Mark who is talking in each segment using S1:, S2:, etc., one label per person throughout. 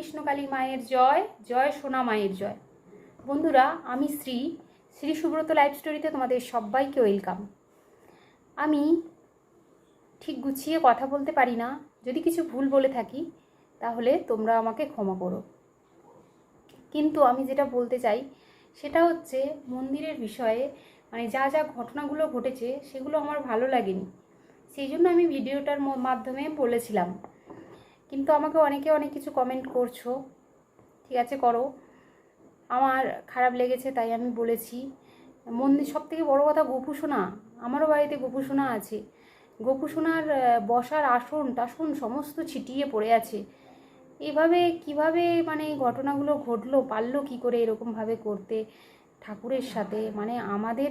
S1: কৃষ্ণকালী মায়ের জয় জয় সোনা মায়ের জয়। বন্ধুরা, আমি শ্রী শ্রী সুব্রত লাইফ স্টোরিতে তোমাদের সবাইকে ওয়েলকাম। আমি ঠিক গুছিয়ে কথা বলতে পারি না, যদি কিছু ভুল বলে থাকি, তাহলে তোমরা আমাকে ক্ষমা করো। কিন্তু আমি যেটা বলতে চাই, সেটা হচ্ছে মন্দিরের বিষয়ে মানে যা যা ঘটনাগুলো ঘটেছে, সেগুলো আমার ভালো লাগেনি। সেই জন্য আমি ভিডিওটার মাধ্যমে বলেছিলাম। কিন্তু আমাকে অনেকে অনেক কিছু কমেন্ট করছ। ঠিক আছে, করো। আমার খারাপ লেগেছে, তাই আমি বলেছি। মন্দির সব থেকে বড়ো কথা গোপুসোনা আমারও বাড়িতে গোপুসোনা আছে। গোপুসোনার বসার আসন টাসন সমস্ত ছিটিয়ে পড়ে আছে। এভাবে কীভাবে মানে ঘটনাগুলো ঘটলো, পারল কি করে এরকমভাবে করতে? ঠাকুরের সাথে। মানে আমাদের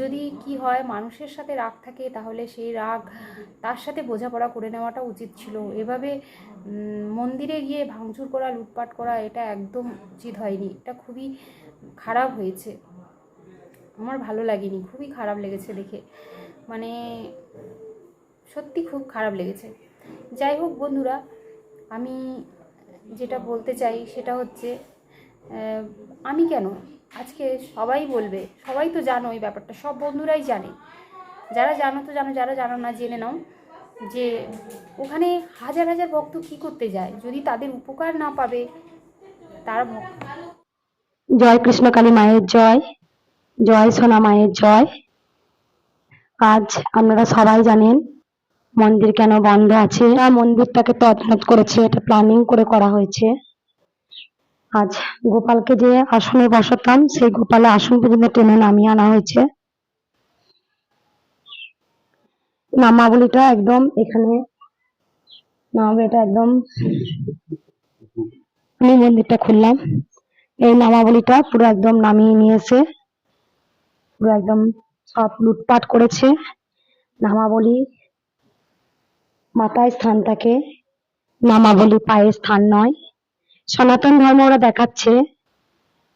S1: যদি কি হয়, মানুষের সাথে রাগ থাকে, তাহলে সেই রাগ তার সাথে বোঝাপড়া করে নেওয়াটা উচিত ছিল। এভাবে মন্দিরে গিয়ে ভাঙচুর করা, লুটপাট করা, এটা একদম উচিত হয়নি। এটা খুবই খারাপ হয়েছে। আমার ভালো লাগেনি। খুবই খারাপ লেগেছে দেখে। মানে সত্যি খুব খারাপ লেগেছে। যাই হোক বন্ধুরা, আমি যেটা বলতে চাই সেটা হচ্ছে আমি কেন আজকে সবাই বলবে, সবাই তো জানো এই ব্যাপারটা, সব বন্ধুরাই জানে। যারা জানো তো জানো, যারা জানো না জেনে নাও যে ওখানে হাজার হাজার ভক্ত কী করতে যায়, যদি তাদের উপকার না পাবে, তারা ভক্ত
S2: জয় কৃষ্ণকালী মায়ের জয় জয় সোনা মায়ের জয়। আজ আপনারা সবাই জানেন মন্দির কেন বন্ধ আছে মন্দিরটাকে তছনছ করেছে, এটা প্ল্যানিং করে করা হয়েছে। আজ গোপালকে যে আসনে বসাতাম, সেই গোপালে আসন পর্যন্ত টেনে নামিয়ে আনা হয়েছে। নামাবলিটা একদম এখানে নামাবলি এটা একদম আমি মন্দিরটা খুললাম। এই নামাবলিটা পুরো একদম নামিয়ে নিয়েছে। পুরো একদম সব লুটপাট করেছে। নামাবলি মাথায় স্থান থাকে। নামাবলি পায়ে স্থান নয়। সনাতন ধর্ম ওরা দেখাচ্ছে।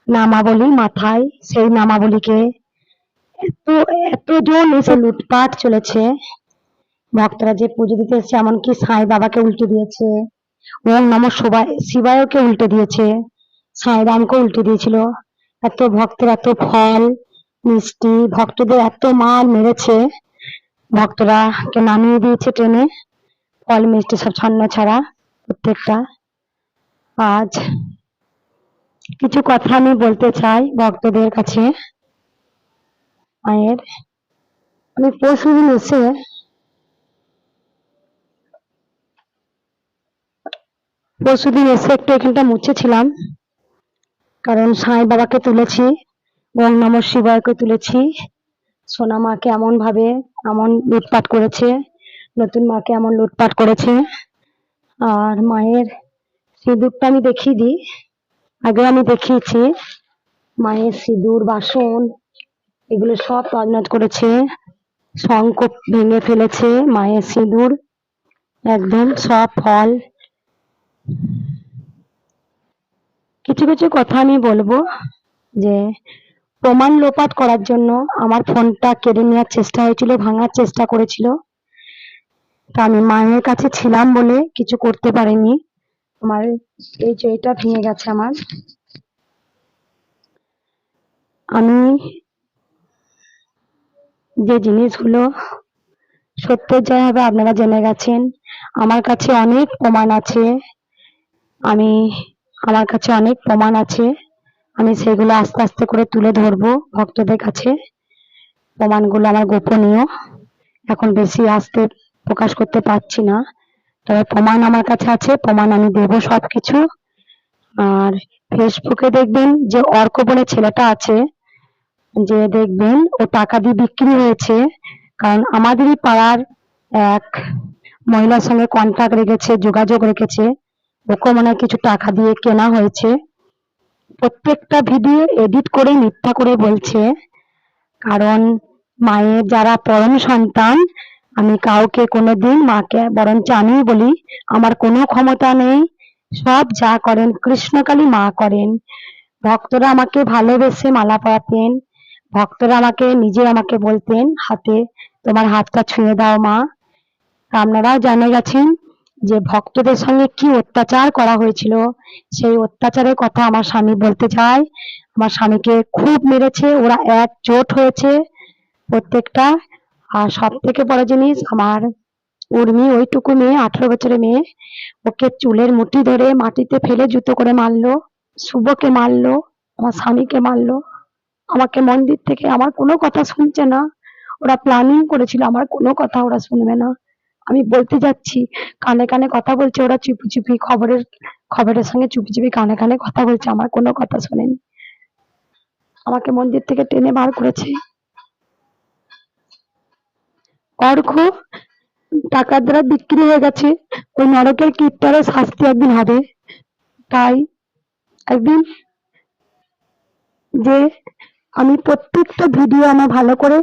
S2: নামাবলি মাথায়, সেই নামাবলিকে এত এত এতজন এসে লুটপাট চলেছে। ভক্তরা যে পুজো দিতে এসেছে, এমনকি সাঁই বাবাকে উল্টে দিয়েছে। ওম নম শিবায় শিবায়কে উল্টে দিয়েছে। সাঁইরামকে উল্টে দিয়েছিল। এত ভক্তের এত ফল, মিষ্টি, ভক্তদের এত মাল মেরেছে। ভক্তরা কে নামিয়ে দিয়েছে ট্রেনে। ফল, মিষ্টি সব ছন্ন ছাড়া প্রত্যেকটা। আজ কিছু কথা আমি বলতে চাই ভক্তদের কাছে। মায়ের, আমি পরশুদিন এসে পরশুদিন এসে একটু এখানটা মুছেছিলাম কারণ সাঁই বাবাকে তুলেছি, ওম নম শিবায়কে তুলেছি। সোনা মাকে এমন ভাবে এমন লুটপাট করেছে, নতুন মাকে এমন লুটপাট করেছে। আর মায়ের সিঁদুরটা আমি দেখিয়ে দিই। আগে আমি দেখিয়েছি, মায়ের সিঁদুর, বাসন, এগুলো সব তজনজ করেছে। শঙ্খ ভেঙে ফেলেছে মায়ের সিঁদুর। একদম সব ফল। কিছু কিছু কথা আমি বলব যে, প্রমাণ লোপাট করার জন্য আমার ফোনটা কেড়ে নেওয়ার চেষ্টা হয়েছিল, ভাঙার চেষ্টা করেছিল। তা আমি মায়ের কাছে ছিলাম বলে কিছু করতে পারিনি। আমার এই যে এটা ভেঙে গেছে আমার। আমি যে জিনিসগুলো সত্যের জয় হবে আপনারা জেনে গেছেন, আমার কাছে অনেক প্রমাণ আছে। আমি, আমার কাছে অনেক প্রমাণ আছে। আমি সেগুলো আস্তে আস্তে করে তুলে ধরবো ভক্তদের কাছে। প্রমাণগুলো আমার গোপনীয়। এখন বেশি আস্তে প্রকাশ করতে পারছি না। তবে প্রমাণ আমার কাছে আছে, প্রমাণ আমি দেবো সবকিছু। আর ফেসবুকে দেখবেন যে অর্ক বলে ছেলেটা আছে, যে দেখবেন ও টাকা দিয়ে বিক্রি হয়েছে। কারণ আমাদেরই পাড়ার এক মহিলার সঙ্গে কন্ট্যাক্ট রেখেছে, যোগাযোগ রেখেছে। ওকে মনে কিছু টাকা দিয়ে কেনা হয়েছে। প্রত্যেকটা ভিডিও এডিট করে, মিথ্যা করে বলছে। কারণ মায়ের যারা পরম সন্তান আমি কাউকে কোনোদিন মাকে বরঞ্চ আমি বলি, আমার কোনো ক্ষমতা নেই। সব যা করেন, কৃষ্ণকালী মা করেন। ভক্তরা আমাকে ভালোবেসে মালা পরাতেন। ভক্তরা আমাকে নিজে আমাকে বলতেন, হাতে তোমার হাতটা ছুঁয়ে দাও মা। আপনারাও জানে গেছেন যে, ভক্তদের সঙ্গে কি অত্যাচার করা হয়েছিল। সেই অত্যাচারের কথা আমার স্বামী বলতে চায়। আমার স্বামীকে খুব মেরেছে, ওরা একজোট হয়েছে। প্রত্যেকটা আর সব থেকে বড় জিনিস আমার উর্মি, ওইটুকু মেয়ে, আঠারো বছরের মেয়ে, ওকে চুলের মুঠি ধরে মাটিতে ফেলে জুতো করে মারলো, শুভকে মারলো, আমার স্বামীকে মারলো। আমাকে মন্দির থেকে আমার কোনো কথা শুনছে না। ওরা প্ল্যানিং করেছিল, আমার কোনো কথা ওরা শুনবে না। আমি বলতে যাচ্ছি, কানে কানে কথা বলছে ওরা, চুপি চুপি খবরের খবরের সঙ্গে চুপি চুপি কানে কানে কথা বলছে, আমার কোনো কথা শোনেনি। আমাকে মন্দির থেকে টেনে বার করেছে। অর্ঘ টাকার দ্বারা বিক্রি হয়ে গেছে। ওই নরকের কীর্তনে শাস্তি একদিন হবে। তাই একদিন যে আমি প্রত্যেকটা ভিডিও আমার ভালো করে,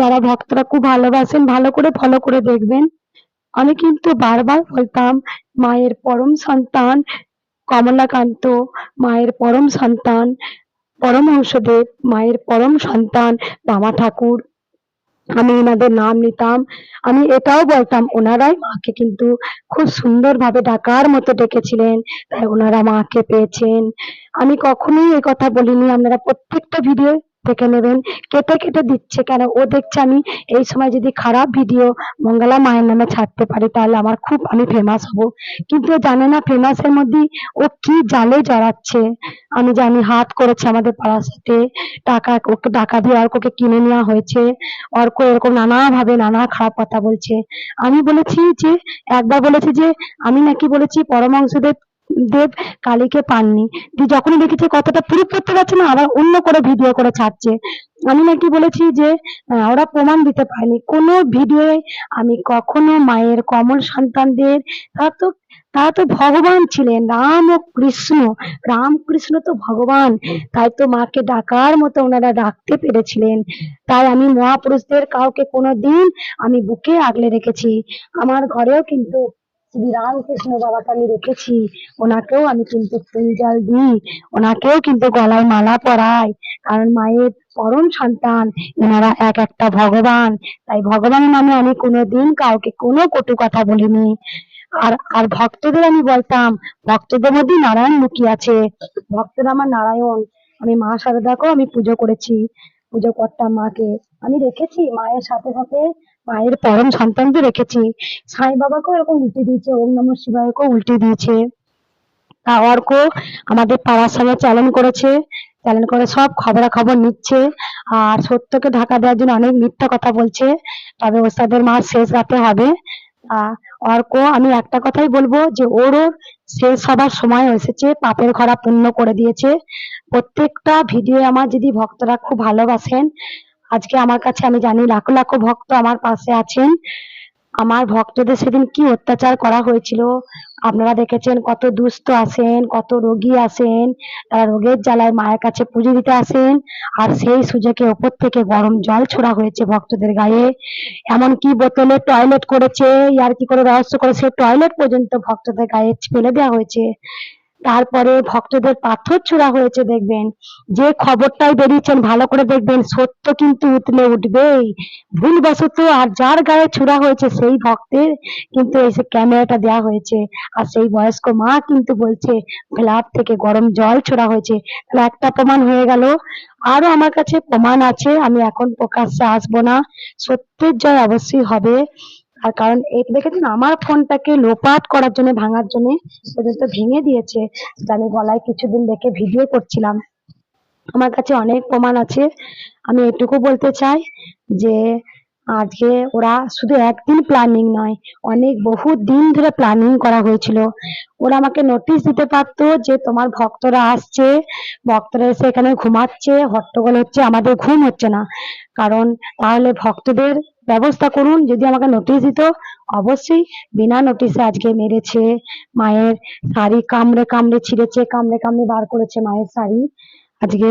S2: যারা ভক্তরা খুব ভালোবাসেন, ভালো করে ফলো করে দেখবেন। আমি কিন্তু বারবার বলতাম, মায়ের পরম সন্তান, কমলাকান্ত, মায়ের পরম সন্তান পরমহংসদেব মায়ের পরম সন্তান, বামা ঠাকুর। আমি এনাদের নাম নিতাম। আমি এটাও বলতাম, ওনারাই মাকে কিন্তু খুব সুন্দর ভাবে ডাকার মতো ডেকেছিলেন, তাই ওনারা মাকে পেয়েছেন। আমি কখনোই এই কথা বলিনি। আপনারা প্রত্যেকটা ভিডিও দেখে নেবেন। কেটে কেটে দিচ্ছে কেন? ও দেখছে আমি এই সময় যদি খারাপ ভিডিও মঙ্গলা মায়ের নামে ছাড়তে পারি, তাহলে আমার খুব আমি ফেমাস হব। কিন্তু ও জানে না ফেমাসের মধ্যে ও কি জালে জড়াচ্ছে। আমি জানি হাত করেছে আমাদের পাড়ার সাথে টাকা ওকে টাকা দিয়ে অর্ককে কিনে নেওয়া হয়েছে। অর্ক এরকম নানা ভাবে নানা খারাপ কথা বলছে। আমি বলেছি যে, একবার বলেছি যে, আমি নাকি বলেছি পরমাংশদেব দেব কালীকে পাননি। দিয়ে যখনই দেখেছে কথাটা প্রুফ করতে পারছে না, আবার অন্য করে ভিডিও করে ছাড়ছে। আমি নাকি বলেছি যে ওরা প্রমাণ দিতে পারেনি। কোনো ভিডিও আমি কখনো মায়ের কমল সন্তানদের, তারা তো তারা তো ভগবান ছিলেন। রাম ও কৃষ্ণ রাম কৃষ্ণ তো ভগবান। তাই তো মাকে ডাকার মতো ওনারা ডাকতে পেরেছিলেন। তাই আমি মহাপুরুষদের কাউকে কোনো দিন আমি বুকে আগলে রেখেছি। আমার ঘরেও কিন্তু শ্রী রামকৃষ্ণ বাবাকে আমি রেখেছি। ওনাকেও আমি কিন্তু ফুল জল দিই। ওনাকেও কিন্তু গলায় মালা পরাই। কারণ মায়ের পরম সন্তান, এনারা এক একটা ভগবান। তাই ভগবানের নামে আমি কোনোদিন কাউকে কোনো কটু কথা বলিনি। আর আর ভক্তদের আমি বলতাম, ভক্তদের মধ্যে নারায়ণ লুকিয়ে আছে। ভক্তরা আমার নারায়ণ। আমি মা শারদাকেও আমি পুজো করেছি। পুজো করতাম মাকে আমি রেখেছি। মায়ের সাথে সাথে মায়ের পরম সন্তানকে রেখেছি। সাই বাবাকেও এরকম উল্টে দিয়েছে, ওম নম শিবায়কেও উল্টে দিয়েছে। অর্ক আমাদের পাড়ার সঙ্গে চ্যালেঞ্জ করেছে চ্যালেঞ্জ করে সব খবরাখবর নিচ্ছে। আর সত্যকে ঢাকা দেওয়ার জন্য অনেক মিথ্যা কথা বলছে, তবে ওস্তাদের মাস শেষ রাতে হবে। আহ অর্ক আমি একটা কথাই বলব যে ওরও শেষ হবার সময় এসেছে, পাপের খরা পূর্ণ করে দিয়েছে। প্রত্যেকটা ভিডিও আমার যদি ভক্তরা খুব ভালোবাসেন আজকে আমার কাছে, আমি জানি লাখো লাখো ভক্ত আমার পাশে আছেন। আমার ভক্তদের সেদিন কি অত্যাচার করা হয়েছিল? আপনারা দেখেছেন কত দুস্থ আসেন কত রোগী আসেন তারা রোগের জ্বালায় মায়ের কাছে পুজো দিতে আসেন। আর সেই সুযোগে ওপর থেকে গরম জল ছোড়া হয়েছে ভক্তদের গায়ে। এমনকি বোতলে টয়লেট করেছে আর কি করে রহস্য করে সে টয়লেট পর্যন্ত ভক্তদের গায়ে ফেলে দেওয়া হয়েছে। তারপরে ভক্তদের পাথর ছোড়া হয়েছে দেখবেন। যে খবরটাই বেরিয়েছেন, ভালো করে দেখবেন, সত্য কিন্তু উতলে উঠবেই। ভুলবশত আর যার গায়ে ছোড়া হয়েছে সেই ভক্তের কিন্তু এসে ক্যামেরাটা দেওয়া হয়েছে। আর সেই বয়স্ক মা কিন্তু বলছে গ্লাভ থেকে গরম জল ছোড়া হয়েছে। তাহলে একটা প্রমাণ হয়ে গেল। আরও আমার কাছে প্রমাণ আছে। আমি এখন প্রকাশ্যে আসব না। সত্যের জয় অবশ্যই হবে। আর কারণ এই দেখেছেন আমার ফোনটাকে লোপাট করার জন্য, ভাঙার জন্য পর্যন্ত ভেঙে দিয়েছে। আমি গলায় কিছুদিন দেখে ভিডিও করছিলাম। আমার কাছে অনেক প্রমাণ আছে। আমি এটুকু বলতে চাই যে, আজকে ওরা শুধু একদিন প্ল্যানিং নয়, অনেক বহু দিন ধরে প্ল্যানিং করা হয়েছিল। ওরা আমাকে নোটিশ দিতে পারতো যে তোমার ভক্তরা আসছে, ভক্তরা এসে এখানে ঘুমাচ্ছে, হট্টগোল হচ্ছে, আমাদের ঘুম হচ্ছে না। কারণ তাহলে ভক্তদের ব্যবস্থা করুন। যদি আমাকে নোটিশ দিত, অবশ্যই বিনা নোটিশে আজকে মেরেছে মায়ের শাড়ি, কামড়ে কামড়ে ছিঁড়েছে, কামড়ে কামড়ে বার করেছে মায়ের শাড়ি। আজকে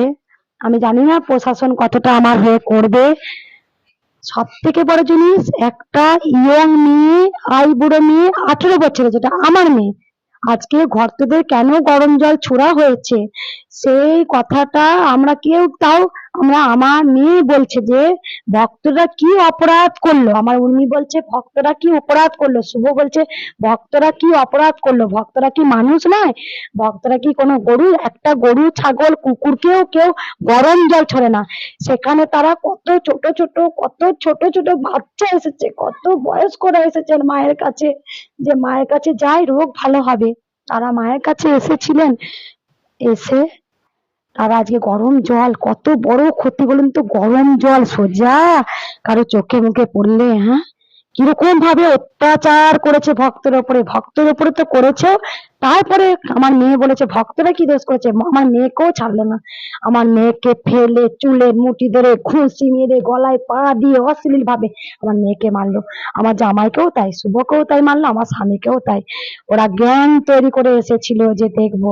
S2: আমি জানি না প্রশাসন কতটা আমার হয়ে করবে। সব থেকে বড় জিনিস, একটা ইয়ং মেয়ে, আই বুড়ো মেয়ে, আঠেরো বছরের, যেটা আমার মেয়ে, আজকে ভক্তদের কেন গরম জল ছোড়া হয়েছে? সেই কথাটা আমরা কেউ তাও আমরা আমার মেয়ে বলছে যে, ভক্তরা কি অপরাধ করল? আমার উর্মি বলছে, ভক্তরা কি অপরাধ করল? শুভ বলছে, ভক্তরা কি অপরাধ করল? ভক্তরা কি মানুষ নয়? ভক্তরা কি কোনো গরু? একটা গরু, ছাগল, কুকুরকেও কেউ গরম জল ছড়ে না। সেখানে তারা কত ছোট ছোট, কত ছোট ছোট বাচ্চা এসেছে, কত বয়স্করা এসেছেন মায়ের কাছে, যে মায়ের কাছে যাই, রোগ ভালো হবে। তারা মায়ের কাছে এসেছিলেন, এসে তারা আজকে গরম জল, কত বড় ক্ষতি বলুন তো? গরম জল, সোজা। কারও চোখে মুখে পড়লে হ্যাঁ? কীরকম ভাবে অত্যাচার করেছে ভক্তের ওপরে। ভক্তের ওপরে তো করেছে। তারপরে আমার মেয়ে বলেছে, ভক্তরা কি দোষ করেছে? আমার মেয়েকেও ছাড়লো না। আমার মেয়েকে ফেলে, চুলে মুঠি ধরে খুঁসি মেরে, গলায় পা দিয়ে অশ্লীল ভাবে আমার মেয়েকে মারলো। আমার জামাইকেও তাই, শুভকেও তাই মারলো, আমার স্বামীকেও তাই। ওরা জ্ঞান তৈরি করে এসেছিল যে দেখব।